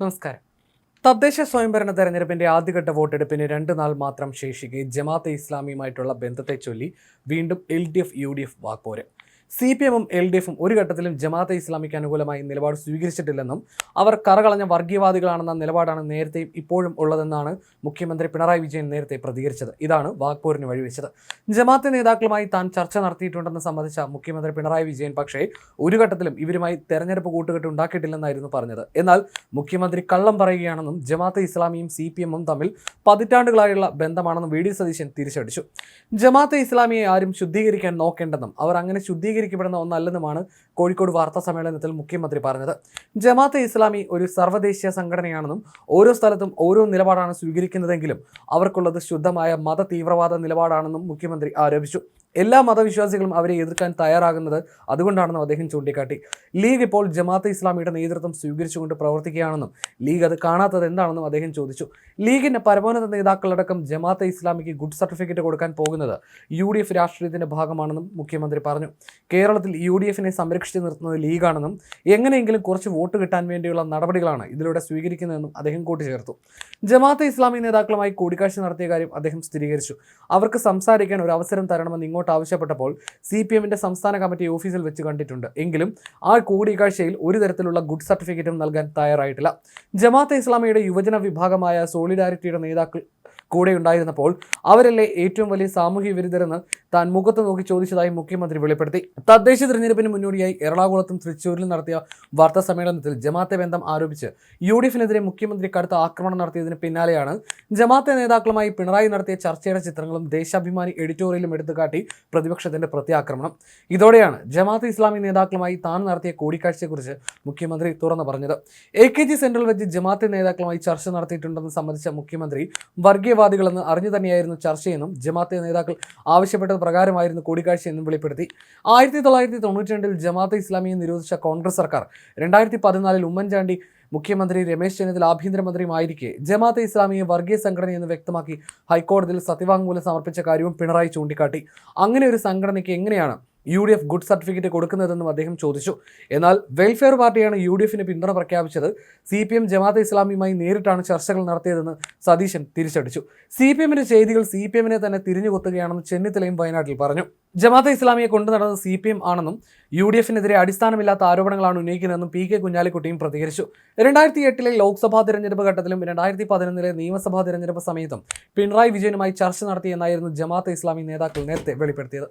നമസ്കാരം. തദ്ദേശ സ്വയംഭരണ തെരഞ്ഞെടുപ്പിന്റെ ആദ്യഘട്ട വോട്ടെടുപ്പിന് രണ്ട് നാൾ മാത്രം ശേഷിക്കെ ജമാഅത്തെ ഇസ്ലാമിയുമായിട്ടുള്ള ബന്ധത്തെ ചൊല്ലി വീണ്ടും L D F U D F വാക്പോര്. C P എമ്മും എൽ ഡി എഫും ഒരു ഘട്ടത്തിലും ജമാഅത്തെ ഇസ്ലാമിക്ക് അനുകൂലമായി നിലപാട് സ്വീകരിച്ചിട്ടില്ലെന്നും അവർ കറകളഞ്ഞ വർഗീയവാദികളാണെന്ന നിലപാടാണ് നേരത്തെയും ഇപ്പോഴും ഉള്ളതെന്നാണ് മുഖ്യമന്ത്രി പിണറായി വിജയൻ നേരത്തെ പ്രതികരിച്ചത്. ഇതാണ് വാഗ്പൂരിന് വഴിവെച്ചത്. ജമാഅത്തെ നേതാക്കളുമായി താൻ ചർച്ച നടത്തിയിട്ടുണ്ടെന്ന് സംബന്ധിച്ച മുഖ്യമന്ത്രി പിണറായി വിജയൻ പക്ഷേ ഒരു ഘട്ടത്തിലും ഇവരുമായി തെരഞ്ഞെടുപ്പ് കൂട്ടുകെട്ട് ഉണ്ടാക്കിയിട്ടില്ലെന്നായിരുന്നു പറഞ്ഞത്. എന്നാൽ മുഖ്യമന്ത്രി കള്ളം പറയുകയാണെന്നും ജമാഅത്തെ ഇസ്ലാമിയും സി പി എമ്മും തമ്മിൽ പതിറ്റാണ്ടുകളായുള്ള ബന്ധമാണെന്നും വി ഡി സതീശൻ തിരിച്ചടിച്ചു. ജമാഅത്തെ ഇസ്ലാമിയെ ആരും ശുദ്ധീകരിക്കാൻ നോക്കേണ്ടെന്നും അവർ അങ്ങനെ ശുദ്ധീകരിക്കപ്പെടുന്ന ഒന്നല്ലെന്നുമാണ് കോഴിക്കോട് വാർത്താ സമ്മേളനത്തിൽ മുഖ്യമന്ത്രി പറഞ്ഞത്. ജമാഅത്തെ ഇസ്ലാമി ഒരു സർവദേശീയ സംഘടനയാണെന്നും ഓരോ സ്ഥലത്തും ഓരോ നിലപാടാണ് സ്വീകരിക്കുന്നതെങ്കിലും അവർക്കുള്ളത് ശുദ്ധമായ മത തീവ്രവാദ നിലപാടാണെന്നും മുഖ്യമന്ത്രി ആരോപിച്ചു. എല്ലാ മതവിശ്വാസികളും അവരെ എതിർക്കാൻ തയ്യാറാകുന്നത് അതുകൊണ്ടാണെന്നും അദ്ദേഹം ചൂണ്ടിക്കാട്ടി. ലീഗ് ഇപ്പോൾ ജമാഅത്ത് ഇസ്ലാമിയുടെ നേതൃത്വം സ്വീകരിച്ചുകൊണ്ട് പ്രവർത്തിക്കുകയാണെന്നും ലീഗ് അത് കാണാത്തത് എന്താണെന്നും അദ്ദേഹം ചോദിച്ചു. ലീഗിന്റെ പരമോന്നത നേതാക്കളടക്കം ജമാഅത്തെ ഇസ്ലാമിക്ക് ഗുഡ് സർട്ടിഫിക്കറ്റ് കൊടുക്കാൻ പോകുന്നത് യു ഡി എഫ് രാഷ്ട്രീയത്തിന്റെ ഭാഗമാണെന്നും മുഖ്യമന്ത്രി പറഞ്ഞു. കേരളത്തിൽ യു ഡി എഫിനെ സംരക്ഷിച്ചു നിർത്തുന്നത് ലീഗാണെന്നും എങ്ങനെയെങ്കിലും കുറച്ച് വോട്ട് കിട്ടാൻ വേണ്ടിയുള്ള നടപടികളാണ് ഇതിലൂടെ സ്വീകരിക്കുന്നതെന്നും അദ്ദേഹം കൂട്ടിച്ചേർത്തു. ജമാഅത്തെ ഇസ്ലാമി നേതാക്കളുമായി കൂടിക്കാഴ്ച നടത്തിയ കാര്യം അദ്ദേഹം സ്ഥിരീകരിച്ചു. അവർക്ക് സംസാരിക്കാൻ ഒരു അവസരം തരണമെന്ന് ഇങ്ങോട്ട് ആവശ്യപ്പെട്ടപ്പോൾ സി പി എമ്മിന്റെ സംസ്ഥാന കമ്മിറ്റി ഓഫീസിൽ വെച്ച് കണ്ടിട്ടുണ്ട്. എങ്കിലും ആ കൂടിക്കാഴ്ചയിൽ ഒരു തരത്തിലുള്ള ഗുഡ് സർട്ടിഫിക്കറ്റും നൽകാൻ തയ്യാറായിട്ടില്ല. ജമാഅത്തെ ഇസ്ലാമിയുടെ യുവജന വിഭാഗമായ സോളിഡാരിറ്റിയുടെ നേതാക്കൾ കൂടെ ഉണ്ടായിരുന്നപ്പോൾ അവരല്ലേ ഏറ്റവും വലിയ സാമൂഹ്യ വിരുദ്ധരെന്ന് താൻ മുഖത്ത് നോക്കി ചോദിച്ചതായി മുഖ്യമന്ത്രി വെളിപ്പെടുത്തി. തദ്ദേശ തിരഞ്ഞെടുപ്പിന് മുന്നോടിയായി എറണാകുളത്തും തൃശ്ശൂരിലും നടത്തിയ വാർത്താ സമ്മേളനത്തിൽ ജമാഅത്തെ ബന്ധം ആരോപിച്ച് യു ഡി എഫിനെതിരെ മുഖ്യമന്ത്രി കടുത്ത ആക്രമണം നടത്തിയതിന് പിന്നാലെയാണ് ജമാഅത്തെ നേതാക്കളുമായി പിണറായി നടത്തിയ ചർച്ചയുടെ ചിത്രങ്ങളും ദേശാഭിമാനി എഡിറ്റോറിയലും എടുത്തുകാട്ടി പ്രതിപക്ഷത്തിന്റെ പ്രത്യാക്രമണം. ഇതോടെയാണ് ജമാത്ത് ഇസ്ലാമി നേതാക്കളുമായി താൻ നടത്തിയ കൂടിക്കാഴ്ചയെക്കുറിച്ച് മുഖ്യമന്ത്രി തുറന്നു പറഞ്ഞത്. എ കെ ജി സെന്ററിൽ വെച്ച് ജമാഅത്തെ നേതാക്കളുമായി ചർച്ച നടത്തിയിട്ടുണ്ടെന്ന് സംബന്ധിച്ച മുഖ്യമന്ത്രി വർഗീയവാദികളെന്ന് അറിഞ്ഞു തന്നെയായിരുന്നു ചർച്ചയെന്നും ജമാഅത്തെ നേതാക്കൾ ആവശ്യപ്പെട്ടത് പ്രകാരമായിരുന്നു കൂടിക്കാഴ്ച എന്നും വെളിപ്പെടുത്തി. ആയിരത്തി തൊള്ളായിരത്തി തൊണ്ണൂറ്റി രണ്ടിൽ ജമാഅത്ത് ഇസ്ലാമിയെ നിരോധിച്ച കോൺഗ്രസ് സർക്കാർ രണ്ടായിരത്തി പതിനാലിൽ ഉമ്മൻചാണ്ടി മുഖ്യമന്ത്രി രമേശ് ചെന്നിത്തല ആഭ്യന്തരമന്ത്രിയുമായിരിക്കെ ജമാഅത്തെ ഇസ്ലാമിയെ വർഗീയ സംഘടന എന്ന് വ്യക്തമാക്കി ഹൈക്കോടതിയിൽ സത്യവാങ്മൂലം സമർപ്പിച്ച കാര്യവും പിണറായി ചൂണ്ടിക്കാട്ടി. അങ്ങനെ ഒരു സംഘടനയ്ക്ക് എങ്ങനെയാണ് U D F good certificate കൊടുക്കുന്നതെന്നും അദ്ദേഹം ചോദിച്ചു. എന്നാൽ വെൽഫെയർ പാർട്ടിയാണ് യു ഡി എഫിന് പിന്തുണ പ്രഖ്യാപിച്ചത്. സി പി എം ജമാഅത്ത് ഇസ്ലാമിയുമായി നേരിട്ടാണ് ചർച്ചകൾ നടത്തിയതെന്ന് സതീശൻ തിരിച്ചടിച്ചു. സി പി എമ്മിന്റെ ചെയ്തികൾ സി പി എമ്മിനെ തന്നെ തിരിഞ്ഞുകൊത്തുകയാണെന്ന് ചെന്നിത്തലയും വയനാട്ടിൽ പറഞ്ഞു. ജമാഅത്തെ ഇസ്ലാമിയെ കൊണ്ടു നടന്നത് സി പി എം ആണെന്നും യു ഡി എഫിനെതിരെ അടിസ്ഥാനമില്ലാത്ത ആരോപണങ്ങളാണ് ഉന്നയിക്കുന്നതെന്നും പി കെ കുഞ്ഞാലിക്കുട്ടിയും പ്രതികരിച്ചു. രണ്ടായിരത്തി എട്ടിലെ ലോക്സഭാ തിരഞ്ഞെടുപ്പ് ഘട്ടത്തിലും രണ്ടായിരത്തി പതിനൊന്നിലെ നിയമസഭാ തിരഞ്ഞെടുപ്പ് സമയത്തും പിണറായി വിജയനുമായി ചർച്ച നടത്തിയെന്നായിരുന്നു ജമാഅത്തെ ഇസ്ലാമി നേതാക്കൾ നേരത്തെ വെളിപ്പെടുത്തിയത്.